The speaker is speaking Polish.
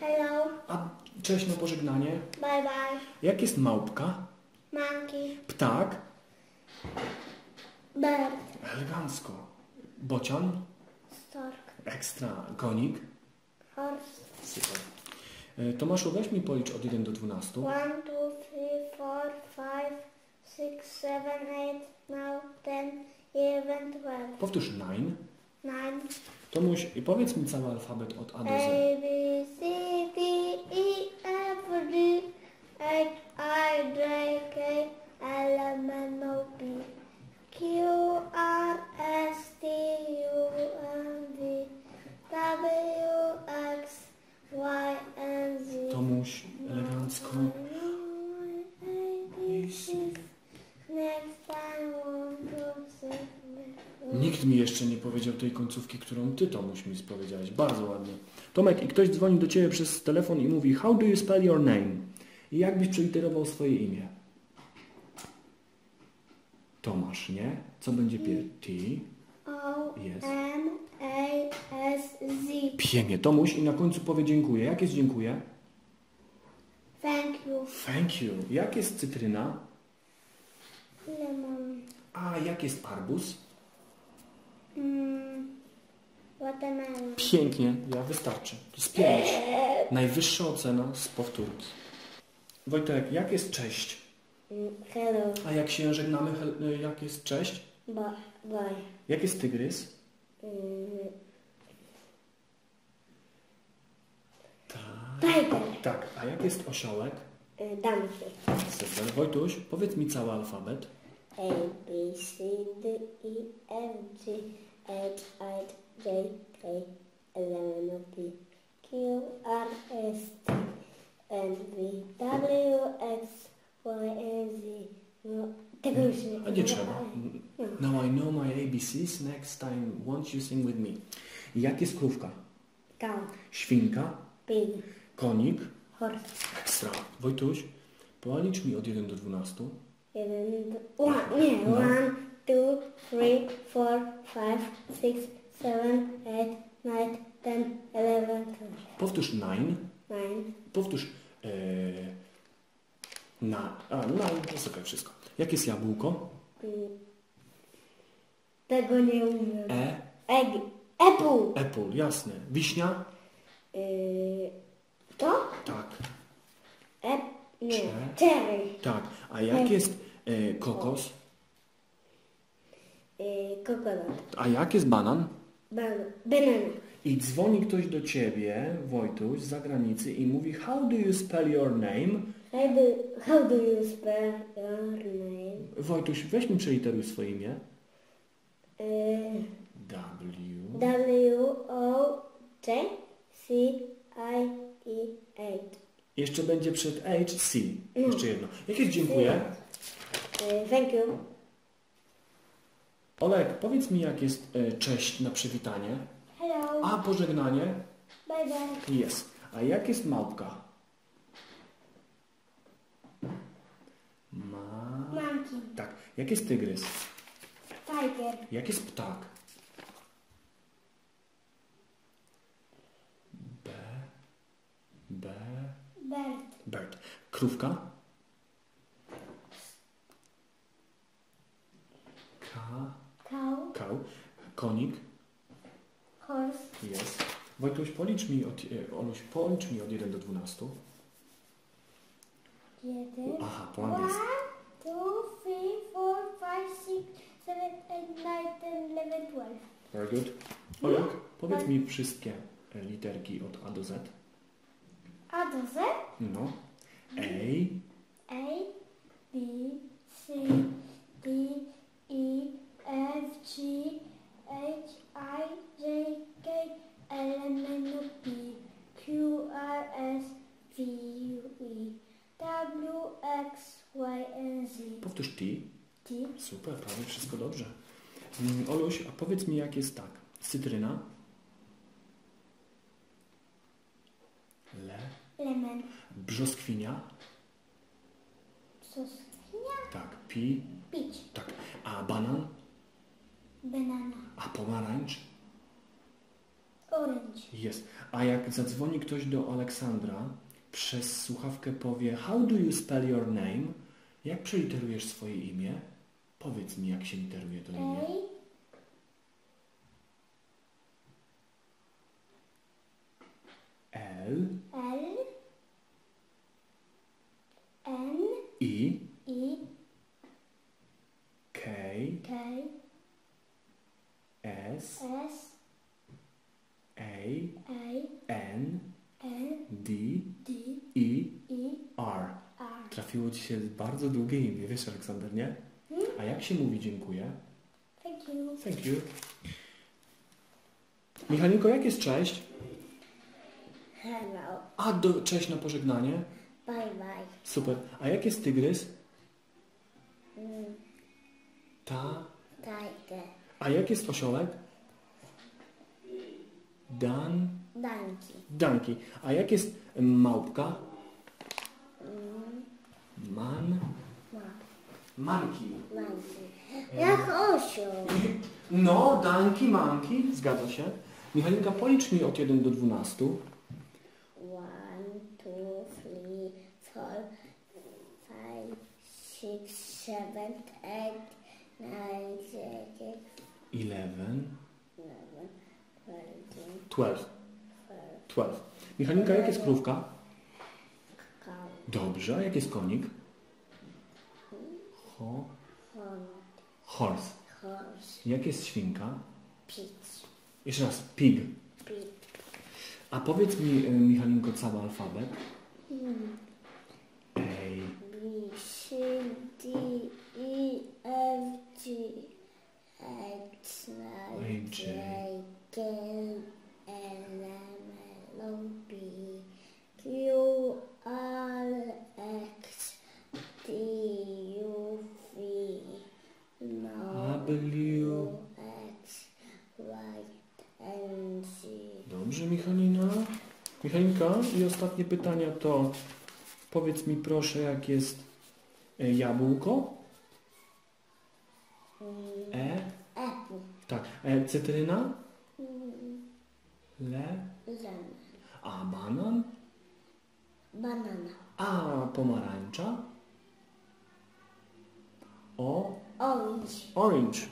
Hello. A cześć na pożegnanie. Bye bye. Jak jest małpka? Monkey. Ptak? Bird. Elegancko. Bocian? Stork. Ekstra. Konik? Horse. Super. E, Tomaszu, weź mi policz od 1 do 12. One, two, three, four, five, six, seven, eight, nine, ten, eleven, twelve. Powtórz 9. Nine. Tomuś, i powiedz mi cały alfabet od A do A, Z. B, Elegancko. Nikt mi jeszcze nie powiedział tej końcówki, którą ty, Tomuś, mi powiedziałeś. Bardzo ładnie. Tomek, i ktoś dzwoni do ciebie przez telefon i mówi How do you spell your name? I jak byś przeliterował swoje imię? Tomasz, nie? Co będzie pier... T. O, Jest. M, A, S, Z. Pięknie. Tomuś i na końcu powie dziękuję. Jak jest dziękuję? Thank you. Jak jest cytryna? Lemon. A jak jest arbuz? Mm, watermelon. Pięknie. Ja wystarczy. To jest pięć. Najwyższa ocena z powtórki. Wojtek, jak jest cześć? Mm, hello. A jak się żegnamy, hel- jak jest cześć? Bye. Bye. Jak jest tygrys? Mm, Tak. tiger. Tak. A jak jest osiołek? Y, Donkey. Super. Wojtuś, powiedz mi cały alfabet. A, B, C, D, E, F, G, H, I, J, K, L, M, P, Q, R, S, T, N, V, W, X, Y, Z. No, tego już nie A nie trzeba. Now I know my ABCs. Next time won't you sing with me? Jak jest krówka? Cow, Świnka? pig, Konik? Ekstra. Wojtuś, policz mi od 1 do 12. Jeden, d- one, nie, one, two, three, four, five, six, seven, eight, nine, ten, eleven, twelve, Powtórz nine. nine, Powtórz e, na... A, to jest okej, wszystko. Jak jest jabłko? mm. Tego nie umiem. E, Egg, apple. apple, jasne. Wiśnia? Yy, to? Tak. Nie, Cze- cherry. Tak. A jak jest e, kokos? Yy, kokonat. A jak jest banan? Ban banana. I dzwoni ktoś do ciebie, Wojtuś, z zagranicy i mówi How do you spell your name? How do, how do you spell your name? Wojtuś, weź mi przeliteruj swoje imię. Yy, W. W, O, J, C, I, E, 8. Jeszcze będzie przed H, C. Jeszcze jedno. Jak jest dziękuję? Yy, thank you. Olek, powiedz mi jak jest e, cześć na przywitanie. Hello. A pożegnanie? Bye bye. Jest. A jak jest małpka? Ma... Monkey. Tak. Jak jest tygrys? Tiger. Jak jest ptak? B. B. Bird. Bird. Krówka? K. Cow. Cow. Konik? Horse. Jest. Wojtuś, policz mi od, e, Oluś, policz mi od 1 do 12. Jeden. Aha, po angielsku. One, two, three, four, five, six, seven, eight, nine, ten, eleven, twelve. Very good. Olek, powiedz mi wszystkie e, literki od A do Z. A do Z. No. A, A, B, C, D, E, F, G, H, I, J, K, L, M, N, O, P, Q, R, S, V, U, E, W, X, Y, and Z. powtórz T. T, Super, prawie wszystko dobrze. Mm, Oluś, a powiedz mi jak jest tak. Cytryna. Lemon, Brzoskwinia. soskinia, Tak. Pi. peach, Tak. A banan. banana, A pomarańcz. Orange. Jest. A jak zadzwoni ktoś do Aleksandra, przez słuchawkę powie How do you spell your name? Jak przeliterujesz swoje imię? Powiedz mi, jak się literuje to imię. L, L. N. I, I. K, K. S, S. A, A. N, N. D, D. I, I. R. R. Trafiło Ci się bardzo długie imię, wiesz Aleksander, nie? A jak się mówi dziękuję? Thank you. Thank you. Michalinko, jak jest cześć? Hello. A, do, cześć na pożegnanie. Bye bye. Super. A jak jest tygrys? Mm. Ta. A jak jest osiołek? Dan. Donkey. Danki. A jak jest małpka? Man. Ma. Manki. Monkey. Jak osioł. No, danki, manki. Zgadza się. Michalinka, policz mi od 1 do 12. One, two, three, four, five, six, seven, eight, nine, ten, 11. eleven, twelve, 12. twelve, 12. Michalinka, jak jest krówka? Dobrze. A jak jest konik? Ho. Horse. horse, Jak jest świnka? pig, Jeszcze raz. Pig. pig, A powiedz mi, y, Michalinko, cały alfabet. Hmm. A, B, C, D, E, F, G, H, I, J. K, L, M, N, P, Q, R, X, T, U, V, W. X, Y, and Z. Dobrze, Michalina. Michalinka, i ostatnie pytania to powiedz mi proszę, jak jest e, jabłko? Mm, E? Apple, Tak. E, cytryna? Le? lemon, A banan? banana, A pomarańcza? O? orange. Orange.